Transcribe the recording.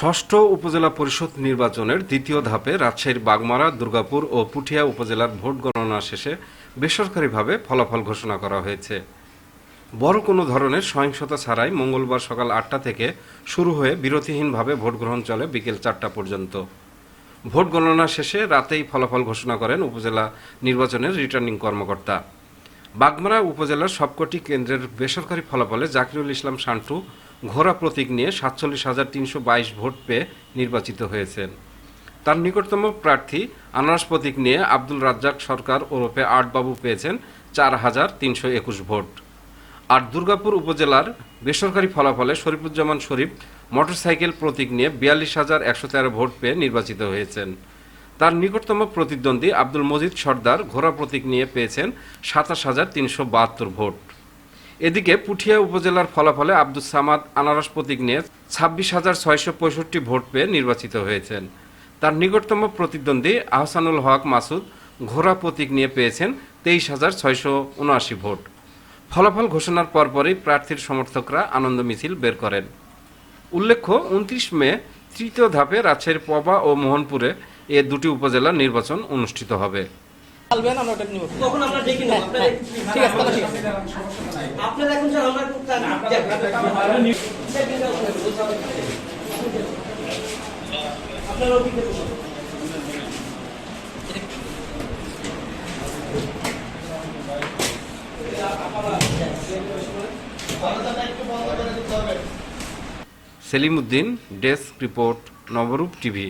ষষ্ঠ উপজেলা পরিষদ নির্বাচনের দ্বিতীয় ধাপে রাজশাহীর বাগমারা, দুর্গাপুর ও পুঠিয়া উপজেলার ভোট গণনা শেষে বেসরকারিভাবে ফলাফল ঘোষণা করা হয়েছে। বড় কোনো ধরনের সহিংসতা ছাড়াই মঙ্গলবার সকাল আটটা থেকে শুরু হয়ে বিরতিহীনভাবে ভোট গ্রহণ চলে বিকেল চারটা পর্যন্ত। ভোট গণনা শেষে রাতেই ফলাফল ঘোষণা করেন উপজেলা নির্বাচনের রিটার্নিং কর্মকর্তা। বাগমারা উপজেলার সবকটি কেন্দ্রের বেসরকারি ফলাফলে জাকিরুল ইসলাম শান্টু ঘোড়া প্রতীক নিয়ে সাতচল্লিশ হাজার তিনশো বাইশ ভোট পেয়ে নির্বাচিত হয়েছেন। তার নিকটতম প্রার্থী আনারস প্রতীক নিয়ে আব্দুল রাজ্জাক সরকার ওরফে আটবাবু পেয়েছেন চার হাজার তিনশো একুশ ভোট। আর দুর্গাপুর উপজেলার বেসরকারি ফলাফলে শরীফুজ্জামান শরীফ মোটরসাইকেল প্রতীক নিয়ে বিয়াল্লিশ হাজার একশো তেরো ভোট পেয়ে নির্বাচিত হয়েছেন। তার নিকটতম প্রতিদ্বন্দ্বী আব্দুল মজিদ সর্দার ঘোড়া প্রতীক নিয়ে পেয়েছেন সাতাশ হাজার তিনশো বাহাত্তর ভোট। এদিকে পুঠিয়া উপজেলার ফলাফলে আব্দুল সামাদ আনারস প্রতীক নিয়ে ছাব্বিশ হাজার ছয়শো পঁয়ষট্টি ভোট পেয়ে নির্বাচিত হয়েছেন। তার নিকটতম প্রতিদ্বন্দ্বী আহসানুল হক মাসুদ ঘোড়া প্রতীক নিয়ে পেয়েছেন তেইশ হাজার ছয়শো উনআশি ভোট। ফলাফল ঘোষণার পরপরই প্রার্থীর সমর্থকরা আনন্দ মিছিল বের করেন। উল্লেখ্য, উনত্রিশ মে তৃতীয় ধাপে রাজশাহীর পবা ও মোহনপুরে এ দুটি উপজেলার নির্বাচন অনুষ্ঠিত হবে। অভিজ্ঞতা বলুন। Selim Uddin desk report Nabarup TV.